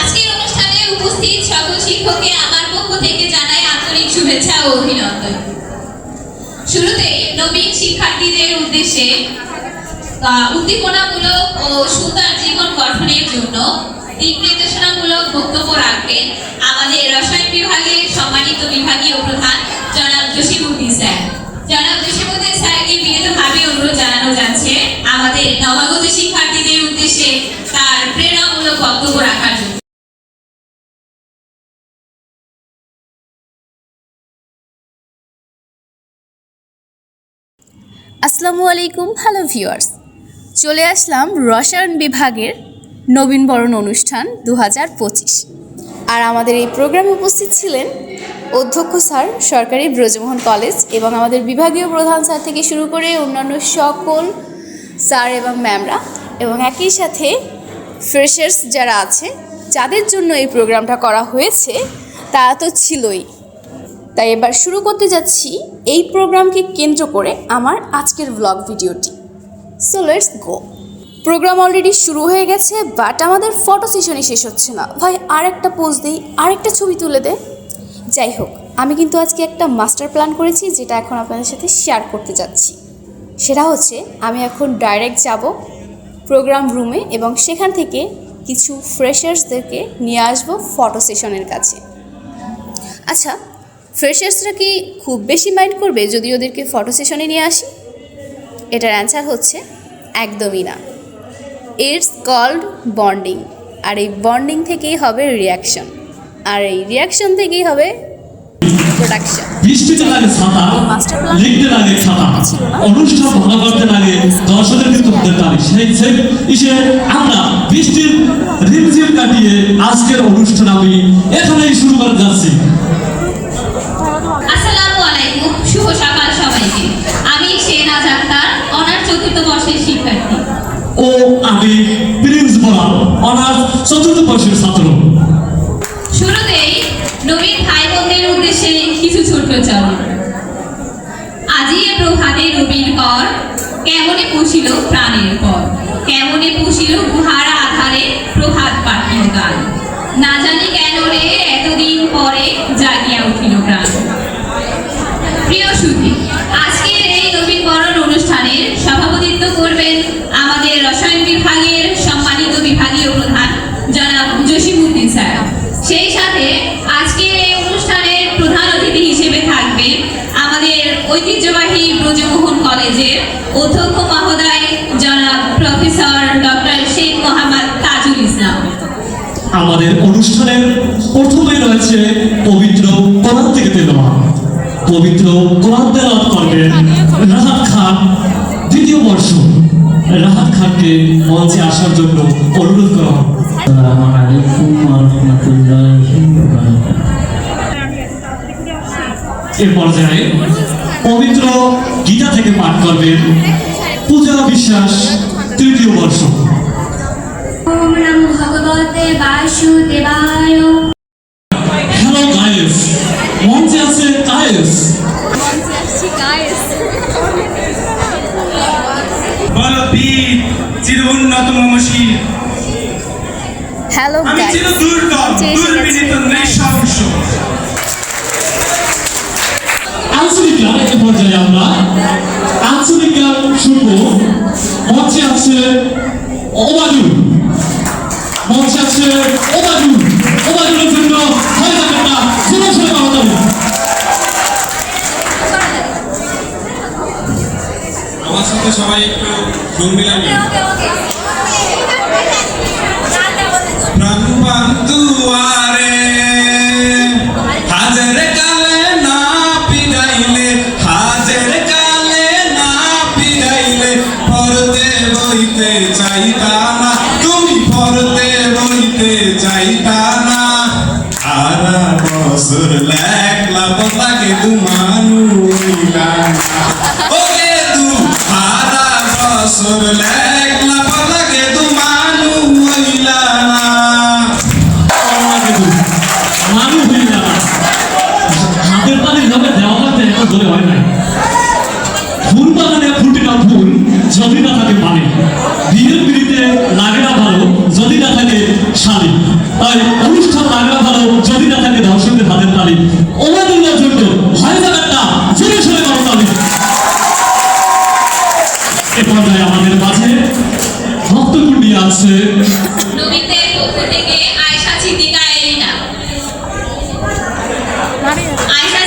আজকের অনুষ্ঠানে উপস্থিত সকল শিক্ষককে আমার পক্ষ থেকে জানাই আন্তরিক শুভেচ্ছা ও অভিনন্দন। শুরুতে নবীন শিক্ষার্থীদের উদ্দেশ্যে উদ্দীপনামূলক ও সুন্দর জীবন গঠনের জন্য দিক নির্দেশনামূলক বক্তব্য রাখবেন আমাদের রসায়ন বিভাগের সম্মানিত বিভাগীয় প্রধান জনাব জসিমুদ্দিন স্যার। জনাব জসিমুদ্দিন স্যারকে আসসালামু আলাইকুম হ্যালো ভিউয়ার্স চলে আসলাম রসায়ন বিভাগের নবীনবরণ অনুষ্ঠান দু হাজার পঁচিশ। আর আমাদের এই প্রোগ্রামে উপস্থিত ছিলেন অধ্যক্ষ স্যার সরকারি ব্রজমোহন কলেজ এবং আমাদের বিভাগীয় প্রধান স্যার থেকে শুরু করে অন্যান্য সকল স্যার এবং ম্যামরা এবং একই সাথে ফ্রেশার্স যারা আছে, যাদের জন্য এই প্রোগ্রামটা করা হয়েছে, তারা তো ছিলই। তাই এবার শুরু করতে যাচ্ছি এই প্রোগ্রামকে কেন্দ্র করে আমার আজকের ব্লগ ভিডিওটি। So let's go program already শুরু হয়ে গেছে বাট আমাদের ফটো সেশনই শেষ হচ্ছে না। ভাই আর একটা পোজ দিই, আরেকটা ছবি তুলে দে। যাই হোক, আমি কিন্তু আজকে একটা মাস্টার প্ল্যান করেছি, যেটা এখন আপনাদের সাথে শেয়ার করতে যাচ্ছি। সেটা হচ্ছে, আমি এখন ডাইরেক্ট যাব প্রোগ্রাম রুমে এবং সেখান থেকে কিছু ফ্রেশার্সদেরকে নিয়ে আসব ফটো সেশনের কাছে। আচ্ছা ফ্রেশার্সরা কি খুব বেশি মাইন্ড করবে যদি ওদেরকে ফটো সেশনে নিয়ে আসি? এটার অ্যান্সার হচ্ছে একদমই না। ইটস কল্ড বন্ডিং আর এই বন্ডিং থেকেই হবে রিয়াকশন আর এই রিয়াকশন থেকেই হবে প্রোডাকশন বৃষ্টিতে লাগে ছাতা লিখতে লাগে খাতা অনুষ্ঠান ভালো করতে লাগে দর্শকের কিন্তু হতে পারে সেই সেই ইসে আমরা বৃষ্টির রিমঝিম কাটিয়ে আজকের অনুষ্ঠান আমি এখানেই শুরু করতে যাচ্ছি আসসালামু আলাইকুম শুভ সকাল সবাইকে আমি শেনাজ আক্তার অনার চতুর্থ বর্ষের শিক্ষার্থী। ও আমি প্রিন্স বলাল অনার্স চতুর্থ বর্ষের ছাত্র। শুরুতেই নবীন ভাই বোনদের উদ্দেশ্যে কিছু ছোট্ট চরণ আজি এ প্রভাতে রবির কর কেমনে পুষিল প্রাণের পর কেমনে পুষিল গুহার আধারে প্রভাত পাঠিল গান? না জানি কেন রে এতদিন পরে জাগিয়া উঠিল প্রাণ। প্রিয় সুধী আজকের এই নবীনবরণ অনুষ্ঠানের সভাপতিত্ব করবেন আমাদের রসায়ন বিভাগের সম্মানিত বিভাগীয় প্রধান জনাব জসিমুদ্দিন স্যার। সেই সাথে আজকের এই অনুষ্ঠানের প্রধান অতিথি হিসেবে থাকবেন আমাদের ঐতিহ্যবাহী ব্রজমোহন কলেজের অধ্যক্ষ মহোদয় জনাব প্রফেসর ডক্টর শেখ মোহাম্মদ তাজুল ইসলাম। আমাদের অনুষ্ঠানের প্রথমে রয়েছে পবিত্র কোরআন থেকে তেলোয়া পবিত্র কোরআন তেলাওয়াত করবেন রাহাত খান, দ্বিতীয় বর্ষ। রাহাত খানকে মঞ্চে আসার জন্য অনুরোধ করা হবে এর পর্যায়ে পবিত্র গীতা থেকে পাঠ করবেন পূজা বিশ্বাস তৃতীয় বর্ষ। ভগবতে বাসুদেবায়। ওবাদুল মঞ্চে আছে ওবাদুল ওবাদুলের জন্য হয়ে যাবে না শুনে শুনে পাওয়া যাবে আমার সাথে সবাই একটু সুর মিলাবেন লেখলা পতাকে তুমানু ওকে তু হারা বছর লেখলা পতাকে তুমানু হইলা না মানু যাবে হাতের পানি যাবে দেওয়াতে এত জোরে হয় বাগানে না ফুল যদি না থাকে পানি বিয়ের পিড়িতে লাগে না ভালো যদি না থাকে শালী তাই অনুষ্ঠান লাগে না ভালো যদি না থাকে দর্শকদের হাতের তালি থেকে Ayesha Siddika Elina Ayesha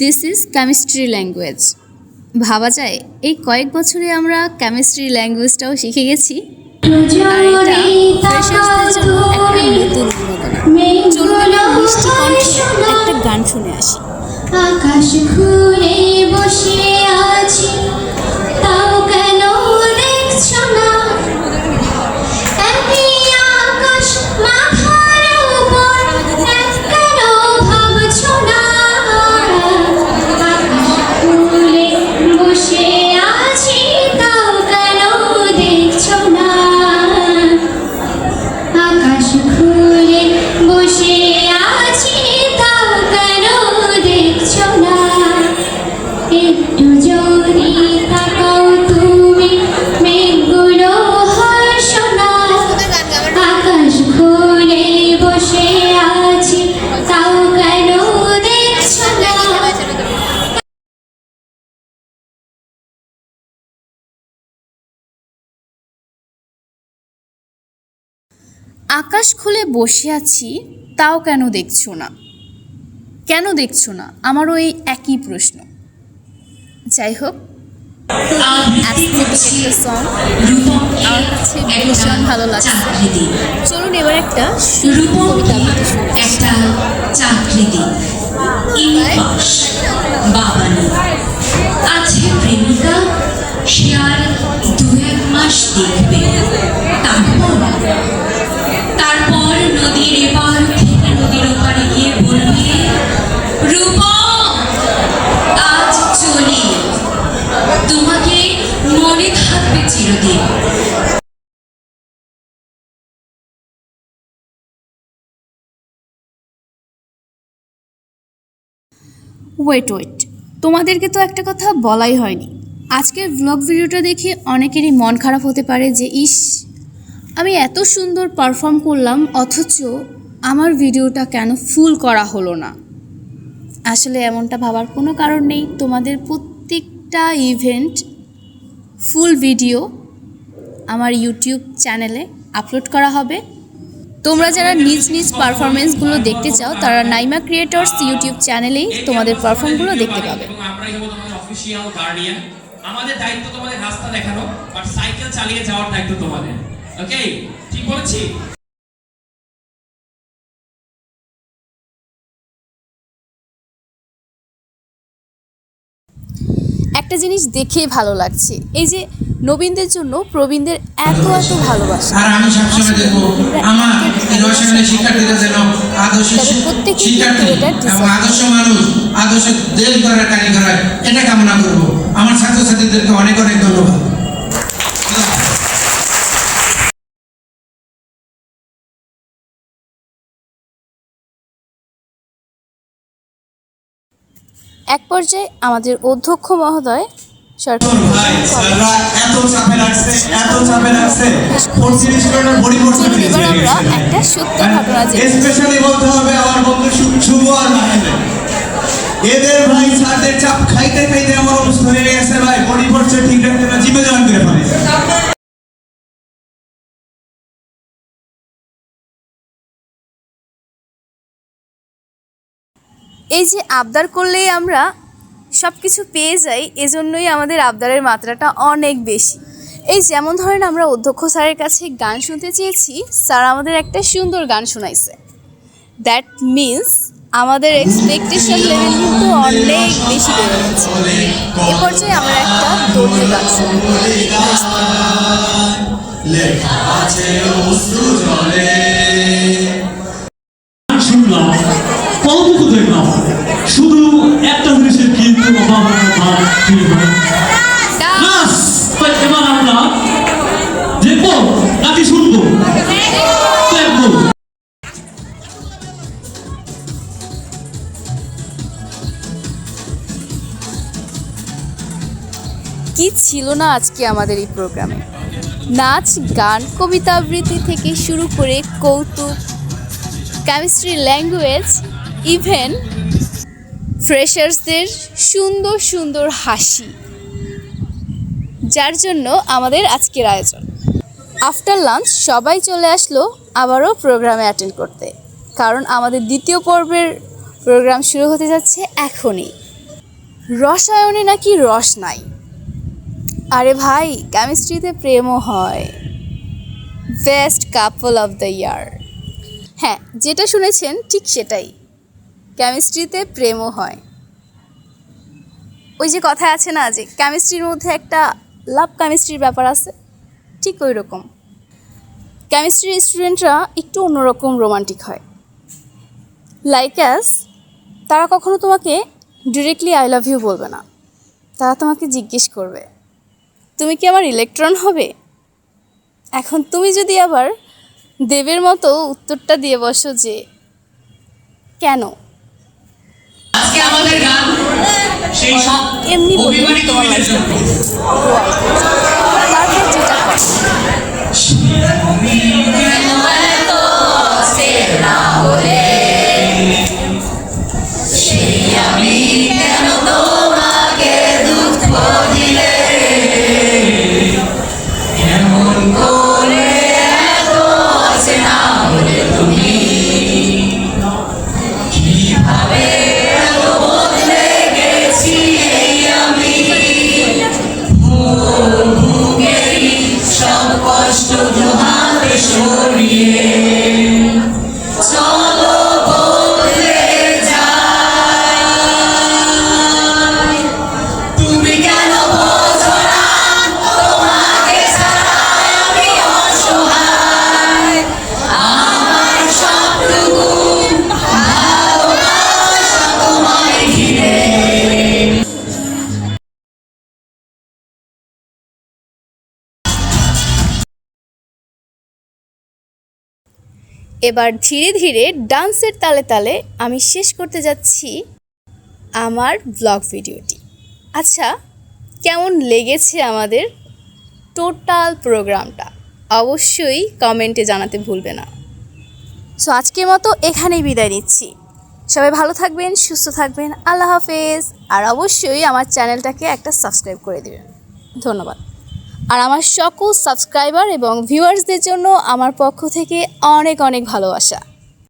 this is chemistry language ভাবা যায় এই কয়েক বছরে আমরা কেমিস্ট্রি ল্যাঙ্গুয়েজটাও শিখে গেছি। আর এটা ফ্রেশার্সদের জন্য একটা নতুন উন্মোদনা চলুন মিষ্টি কণ্ঠে একটা গান শুনে আসি। আকাশ খুলে বসে আছি তাও কেন দেখছ না আকাশ খুলে বসে আছি, তাও কেন দেখছ না? কেন দেখছ না? আমারও এই একই প্রশ্ন। যাই হোক ভীষণ ভালো লাগছে। চলুন এবার একটা শুরু কবিতা বাবানি। আছে প্রেমিকা, সে দু এক মাস দেখবে। ওয়েট ওয়েট তোমাদেরকে তো একটা কথা বলাই হয়নি। আজকের ব্লগ ভিডিওটা দেখে অনেকেরই মন খারাপ হতে পারে যে, ইস আমি এত সুন্দর পারফর্ম করলাম, অথচ আমার ভিডিওটা কেন ফুল করা হলো না? আসলে এমনটা ভাবার কোনো কারণ নেই। তোমাদের প্রত্যেকটা ইভেন্ট ফুল ভিডিও আমার ইউটিউব চ্যানেলে আপলোড করা হবে। তোমরা যারা নিজ নিজ পারফরমেন্সগুলো দেখতে চাও, তারা নাইমা ক্রিয়েটর্স ইউটিউব চ্যানেলেই তোমাদের পারফর্মগুলো দেখতে পাবে। আমাদের দায়িত্ব তোমাদের রাস্তা দেখানো সাইকেল চালিয়ে যাওয়ার দায়িত্ব তোমাদের। ওকে ঠিক বলেছি। একটা জিনিস দেখে ভালো লাগছে এই যে নবীনদের জন্য প্রবীণদের এত এত ভালোবাসা। আর আমি সবসময় দেখব আমার এই রসায়নের শিক্ষার্থীরা যেন আদর্শ শিক্ষার্থী এবং আদর্শ মানুষ আদর্শ দেশ গড়ার কারিগর এটা কামনা করব। আমার ছাত্রছাত্রীদেরকে অনেক অনেক ধন্যবাদ। এক পর্যায়ে আমাদের অধ্যক্ষ মহোদয় ভাই একটা সত্য ঘটনা এদের চাপ খাইতে খাইতে আমার অবস্থা হয়ে গেছে বডি পড়ছে ঠিক রাখতে জিমে জয়েন করে ফেলে এই যে আবদার করলেই আমরা সব কিছু পেয়ে যাই, এজন্যই আমাদের আবদারের মাত্রাটা অনেক বেশি। এই যেমন ধরেন আমরা অধ্যক্ষ স্যারের কাছে গান শুনতে চেয়েছি, স্যার আমাদের একটা সুন্দর গান শোনাইছে। দ্যাট মিন্স আমাদের এক্সপেকটেশন লেভেল কিন্তু অনেক বেশি বেড়ে গেছে। এ পর্যায়ে আমরা একটা দলীয় গান শুনব গান শুধু একটা জিনিসের কিন্তু অভাব অভাব feel। নাচ! তো এবার আমরা দেখব নাকি শুনব দেখব কি ছিল না আজকে আমাদের এই প্রোগ্রামে নাচ গান কবিতা আবৃত্তি থেকে শুরু করে কৌতুক কেমিস্ট্রি ল্যাঙ্গুয়েজ ইভেন ফ্রেশার্সদের সুন্দর সুন্দর হাসি, যার জন্য আমাদের আজকের আয়োজন। আফটার লাঞ্চ সবাই চলে আসলো আবারও প্রোগ্রামে অ্যাটেন্ড করতে। কারণ আমাদের দ্বিতীয় পর্বের প্রোগ্রাম শুরু হতে যাচ্ছে এখনই। রসায়নে নাকি রস নাই। আরে ভাই কেমিস্ট্রিতে প্রেমও হয়। Best couple of the year হ্যাঁ যেটা শুনেছেন ঠিক সেটাই। কেমিস্ট্রিতে প্রেমও হয়। ওই যে কথা আছে না যে, কেমিস্ট্রির মধ্যে একটা লাভ কেমিস্ট্রির ব্যাপার আছে, ঠিক ওই রকম কেমিস্ট্রির স্টুডেন্টরা একটু অন্যরকম রোমান্টিক হয়। লাইক অ্যাস তারা কখনো তোমাকে ডিরেক্টলি আই লাভ ইউ বলবে না। তারা তোমাকে জিজ্ঞেস করবে, তুমি কি আমার ইলেকট্রন হবে? এখন তুমি যদি আবার দেবের মতো উত্তরটা দিয়ে বসো যে, কেন? আমাদের গান? সেই সব এমনি বলি। অভিমানিত মহিলার জন্য তারপর এবার ধীরে ধীরে ডান্সের তালে তালে আমি শেষ করতে যাচ্ছি আমার ব্লগ ভিডিওটি। আচ্ছা কেমন লেগেছে আমাদের টোটাল প্রোগ্রামটা? অবশ্যই কমেন্টে জানাতে ভুলবে না। সো আজকের মতো এখানেই বিদায় নিচ্ছি। সবাই ভালো থাকবেন, সুস্থ থাকবেন, আল্লাহ হাফেজ। আর অবশ্যই আমার চ্যানেলটাকে একটা সাবস্ক্রাইব করে দেবেন। ধন্যবাদ। আর আমার সকল সাবস্ক্রাইবার এবং ভিউয়ার্সদের জন্য আমার পক্ষ থেকে অনেক অনেক ভালোবাসা।